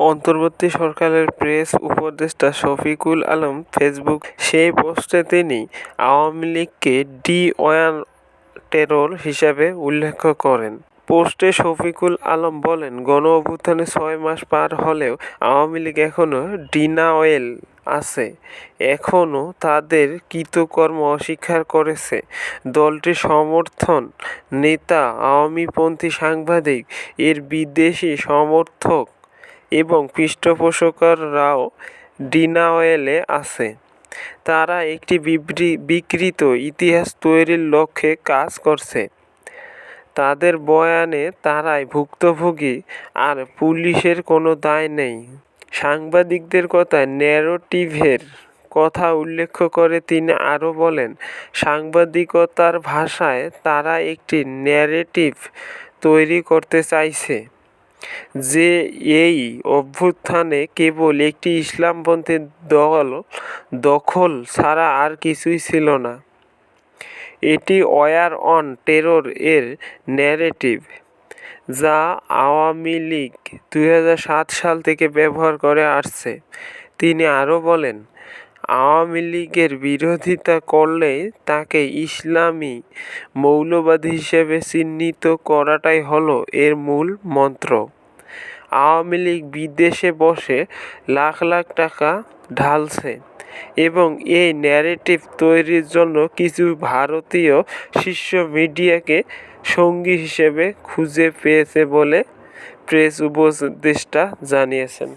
অন্তর্বর্তী সরকারের প্রেস উপদেষ্টা শফিকুল আলম ফেসবুক সেই পোস্টে তিনি আওয়ামী লীগকে ডি ওয়ান টেরর হিসেবে উল্লেখ করেন। পোস্টে শফিকুল আলম বলেন গণঅভ্যুত্থানের ছয় মাস পার হলেও আওয়ামী লীগ এখনও ডিনাওয়েল আছে এখনও তাদের কৃতকর্ম অস্বীকার করেছে। দলটির সমর্থন নেতা, আওয়ামীপন্থী সাংবাদিক, এর বিদেশি সমর্থক এবং পৃষ্ঠপোষকরাও ডিনাওয়েলে আছে। তারা একটি বিবৃ, বিকৃত ইতিহাস তৈরির লক্ষ্যে কাজ করছে। তাদের বয়ানে তারাই ভুক্তভোগী আর পুলিশের কোনো দায় নেই। সাংবাদিকদের কথায় ন্যারোটিভের কথা উল্লেখ করে তিনি আরও বলেন, সাংবাদিকতার ভাষায় তারা একটি ন্যারেটিভ তৈরি করতে চাইছে। যে এই অভ্যুত্থানে কেবল একটি ইসলামপন্থী দল দখল ছাড়া আর কিছুই ছিল না। এটি ওয়ার অন টেরর এর ন্যারেটিভ যা আওয়ামী লীগ দুই হাজার সাত সাল থেকে ব্যবহার করে আসছে। তিনি আরও বলেন, আওয়ামী লীগের বিরোধিতা করলে তাকে ইসলামী মৌলবাদী হিসেবে চিহ্নিত করাটাই হলো এর মূল মন্ত্র। আওয়ামী লীগ বিদেশে বসে লাখ লাখ টাকা ঢালছে এবং এই ন্যারেটিভ তৈরির জন্য কিছু ভারতীয় শীর্ষ মিডিয়াকে সঙ্গী হিসেবে খুঁজে পেয়েছে বলে প্রেস উপদেষ্টা জানিয়েছেন।